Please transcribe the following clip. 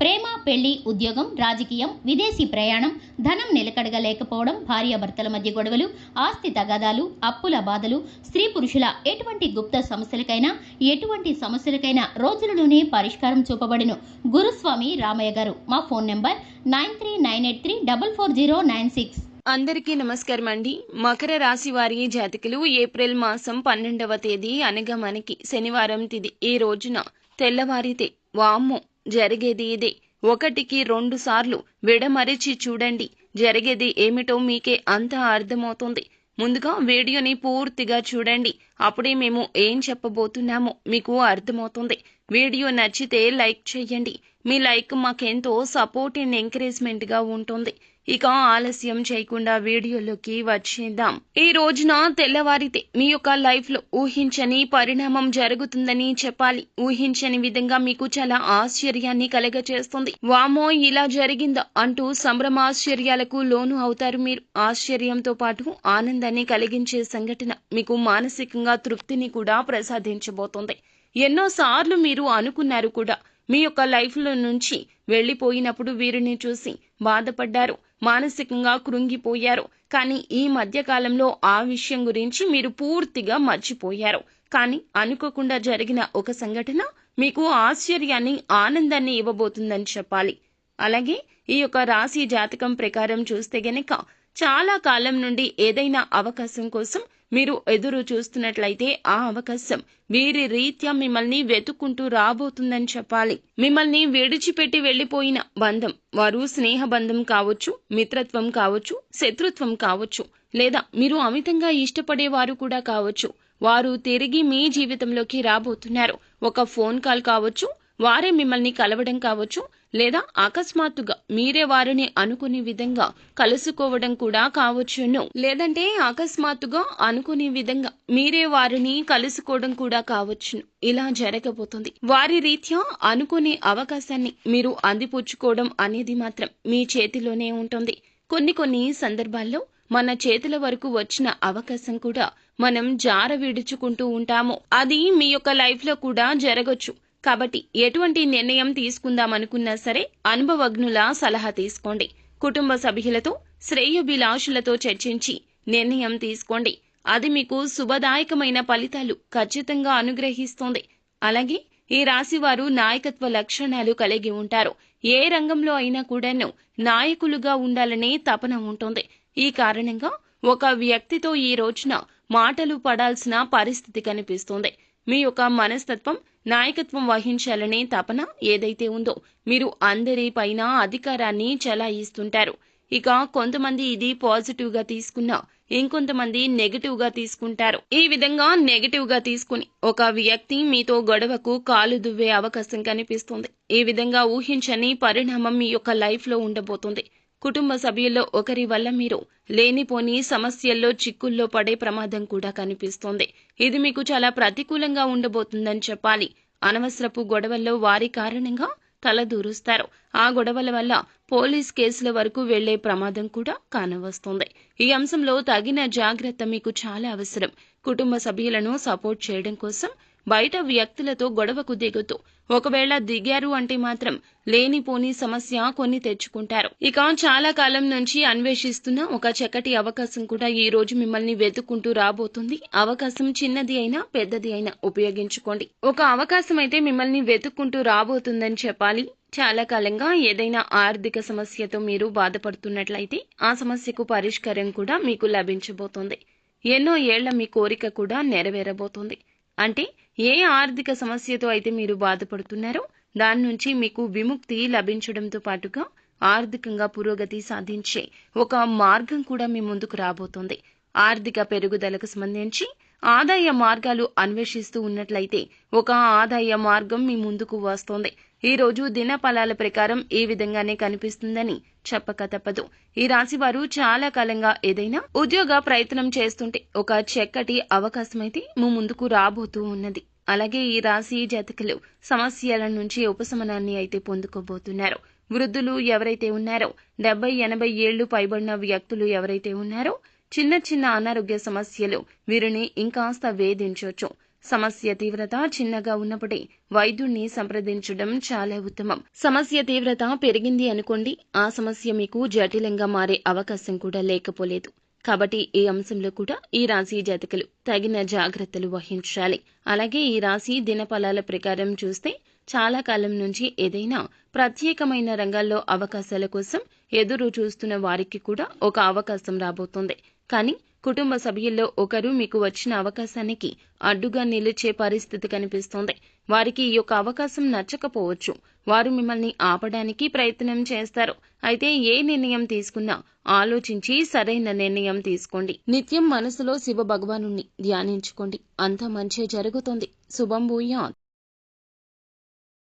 ప్రేమ పెళ్ళి ఉద్యోగం రాజకీయం విదేశీ ప్రయాణం ధనం నిలకడగా లేకపోవడం భార్యాభర్తల మధ్య గొడవలు ఆస్తి తగాదాలు అప్పుల బాధలు స్త్రీ పురుషుల ఎటువంటి గుప్త సమస్యలకైనా ఎటువంటి సమస్యలకైనా రోజులలోనే పరిష్కారం చూపబడిను. గురుస్వామి రామయ్య గారు మా phone number nine three nine eight three double four zero nine six. అందరికీ నమస్కారం అండి. మకర రాశి వారి జాతకులు ఏప్రిల్ మాసం పన్నెండవ తేదీ అనగా మనకి శనివారం తిది. ఈ రోజున తెల్లవారితే వామ్మో జరిగేది ఇదే. ఒకటికి రెండు సార్లు విడమరిచి చూడండి. జరిగేది ఏమిటో మీకే అంతా అర్థమవుతుంది. ముందుగా వీడియోని పూర్తిగా చూడండి. అప్పుడే మేము ఏం చెప్పబోతున్నామో మీకు అర్థమవుతుంది. వీడియో నచ్చితే లైక్ చేయండి. మీ లైక్ మాకెంతో సపోర్ట్ అండ్ ఎంకరేజ్మెంట్గా ఉంటుంది. ఇక ఆలస్యం చేయకుండా వీడియోలోకి వచ్చేద్దాం. ఈ రోజున తెల్లవారితే మీ యొక్క లైఫ్లో ఊహించని పరిణామం జరుగుతుందని చెప్పాలి. ఊహించని విధంగా మీకు చాలా ఆశ్చర్యాన్ని కలగచేస్తుంది. వామో ఇలా జరిగిందా అంటూ సంభ్రమాశ్చర్యాలకు లోను అవుతారు మీరు. ఆశ్చర్యంతో పాటు ఆనందాన్ని కలిగించే సంఘటన మీకు మానసికంగా తృప్తిని కూడా ప్రసాదించబోతోంది. ఎన్నోసార్లు మీరు అనుకున్నారు కూడా మీ యొక్క లైఫ్లో నుంచి వెళ్ళిపోయినప్పుడు వీరిని చూసి బాధపడ్డారు. మానసికంగా కృంగిపోయారు. కానీ ఈ మధ్య కాలంలో ఆ విషయం గురించి మీరు పూర్తిగా మర్చిపోయారు. కానీ అనుకోకుండా జరిగిన ఒక సంఘటన మీకు ఆశ్చర్యాన్ని ఆనందాన్ని ఇవ్వబోతుందని చెప్పాలి. అలాగే ఈ యొక్క రాశి జాతకం ప్రకారం చూస్తే గనక చాలా కాలం నుండి ఏదైనా అవకాశం కోసం మీరు ఎదురు చూస్తున్నట్లయితే ఆ అవకాశం వీరి రీత్యా మిమ్మల్ని వెతుక్కుంటూ రాబోతుందని చెప్పాలి. మిమ్మల్ని విడిచిపెట్టి వెళ్ళిపోయిన బంధం వారు స్నేహ బంధం కావచ్చు మిత్రత్వం కావచ్చు శత్రుత్వం కావచ్చు లేదా మీరు అమితంగా ఇష్టపడేవారు కూడా కావచ్చు. వారు తిరిగి మీ జీవితంలోకి రాబోతున్నారు. ఒక ఫోన్ కాల్ కావచ్చు వారే మిమ్మల్ని కలవడం కావచ్చు లేదా అకస్మాత్తుగా మీరే వారిని అనుకునే విధంగా కలుసుకోవడం కూడా కావచ్చును. లేదంటే అకస్మాత్తుగా అనుకునే విధంగా మీరే వారిని కలుసుకోవడం కూడా కావచ్చును. ఇలా జరగబోతుంది. వారి రీత్యా అనుకునే అవకాశాన్ని మీరు అందిపుచ్చుకోవడం అనేది మాత్రం మీ చేతిలోనే ఉంటుంది. కొన్ని కొన్ని సందర్భాల్లో మన చేతుల వరకు వచ్చిన అవకాశం కూడా మనం జార విడుచుకుంటూ ఉంటాము. అది మీ యొక్క లైఫ్లో కూడా జరగచ్చు. కాబట్టి ఎటువంటి నిర్ణయం తీసుకుందామనుకున్నా సరే అనుభవజ్ఞుల సలహా తీసుకోండి. కుటుంబ సభ్యులతో శ్రేయోభిలాషులతో చర్చించి నిర్ణయం తీసుకోండి. అది మీకు శుభదాయకమైన ఫలితాలు ఖచ్చితంగా అనుగ్రహిస్తుంది. అలాగే ఈ రాశివారు నాయకత్వ లక్షణాలు కలిగి ఉంటారు. ఏ రంగంలో అయినా కూడాను నాయకులుగా ఉండాలనే తపన ఉంటుంది. ఈ కారణంగా ఒక వ్యక్తితో ఈ రోజున మాటలు పడాల్సిన పరిస్థితి కనిపిస్తుంది. మీ యొక్క మనస్తత్వం నాయకత్వం వహించాలనే తపన ఏదైతే ఉందో మీరు అందరి పైన అధికారాన్ని చలాయిస్తుంటారు. ఇక కొంతమంది ఇది పాజిటివ్గా తీసుకున్నా ఇంకొంతమంది నెగటివ్గా తీసుకుంటారు. ఈ విధంగా నెగిటివ్గా తీసుకుని ఒక వ్యక్తి మీతో గొడవకు కాలు దువ్వే అవకాశం కనిపిస్తుంది. ఈ విధంగా ఊహించని పరిణామం మీ యొక్క లైఫ్లో ఉండబోతుంది. కుటుంబ సభ్యుల్లో ఒకరి వల్ల మీరు లేనిపోని సమస్యల్లో చిక్కుల్లో పడే ప్రమాదం కూడా కనిపిస్తోంది. ఇది మీకు చాలా ప్రతికూలంగా ఉండబోతుందని చెప్పాలి. అనవసరపు గొడవల్లో వారి కారణంగా తలదూరుస్తారు. ఆ గొడవల వల్ల పోలీస్ కేసుల వరకు వెళ్ళే ప్రమాదం కూడా కానవస్తోంది. ఈ అంశంలో తగిన జాగ్రత్త మీకు చాలా అవసరం. కుటుంబ సభ్యులను సపోర్ట్ చేయడం కోసం బయట వ్యక్తులతో గొడవకు దిగుతూ ఒకవేళ దిగారు అంటే మాత్రం లేనిపోని సమస్య కొన్ని తెచ్చుకుంటారు. ఇక చాలా కాలం నుంచి అన్వేషిస్తున్న ఒక చక్కటి అవకాశం కూడా ఈ రోజు మిమ్మల్ని వెతుక్కుంటూ రాబోతుంది. అవకాశం చిన్నది అయినా పెద్దది అయినా ఉపయోగించుకోండి. ఒక అవకాశం అయితే మిమ్మల్ని వెతుక్కుంటూ రాబోతుందని చెప్పాలి. చాలా కాలంగా ఏదైనా ఆర్థిక సమస్యతో మీరు బాధపడుతున్నట్లయితే ఆ సమస్యకు పరిష్కారం కూడా మీకు లభించబోతోంది. ఎన్నో ఏళ్ళ మీ కోరిక కూడా నెరవేరబోతోంది. అంటే ఏ ఆర్థిక సమస్యతో అయితే మీరు బాధపడుతున్నారో దాని నుంచి మీకు విముక్తి లభించడంతో పాటుగా ఆర్థికంగా పురోగతి సాధించే ఒక మార్గం కూడా మీ ముందుకు రాబోతోంది. ఆర్థిక పెరుగుదలకు సంబంధించి ఆదాయ మార్గాలు అన్వేషిస్తూ ఉన్నట్లయితే ఒక ఆదాయ మార్గం మీ ముందుకు వస్తోంది. ఈ రోజు దిన ఫలాల ప్రకారం ఈ విధంగానే కనిపిస్తుందని చెప్పక తప్పదు. ఈ రాశి వారు చాలా కాలంగా ఏదైనా ఉద్యోగ ప్రయత్నం చేస్తుంటే ఒక చక్కటి అవకాశం అయితే మీ ముందుకు రాబోతూ ఉన్నది. అలాగే ఈ రాశి జాతకులు సమస్యల నుంచి ఉపశమనాన్ని అయితే పొందుకోబోతున్నారు. వృద్ధులు ఎవరైతే ఉన్నారో డెబ్బై ఎనభై ఏళ్ళు పైబడిన వ్యక్తులు ఎవరైతే ఉన్నారో చిన్న చిన్న అనారోగ్య సమస్యలు వీరిని ఇంకాస్త వేధించవచ్చు. సమస్య తీవ్రత చిన్నగా ఉన్నప్పుడే వైద్యుణ్ణి సంప్రదించడం చాలా ఉత్తమం. సమస్య తీవ్రత పెరిగింది అనుకోండి ఆ సమస్య మీకు జటిలంగా మారే అవకాశం కూడా లేకపోలేదు. కాబట్టి ఈ అంశంలో కూడా ఈ రాశి జాతకులు తగిన జాగ్రత్తలు వహించాలి. అలాగే ఈ రాశి దినఫలాల ప్రకారం చూస్తే చాలా కాలం నుంచి ఏదైనా ప్రత్యేకమైన రంగాల్లో అవకాశాల కోసం ఎదురు చూస్తున్న వారికి కూడా ఒక అవకాశం రాబోతుంది. కానీ కుటుంబ సభ్యుల్లో ఒకరు మీకు వచ్చిన అవకాశానికి అడ్డుగా నిలిచే పరిస్థితి కనిపిస్తోంది. వారికి ఈ యొక్క అవకాశం నచ్చకపోవచ్చు. వారు మిమ్మల్ని ఆపడానికి ప్రయత్నం చేస్తారు. అయితే ఏ నిర్ణయం తీసుకున్నా ఆలోచించి సరైన నిర్ణయం తీసుకోండి. నిత్యం మనసులో శివ భగవాను ధ్యానించుకోండి. అంత మంచి జరుగుతుంది. శుభం భూయాత్.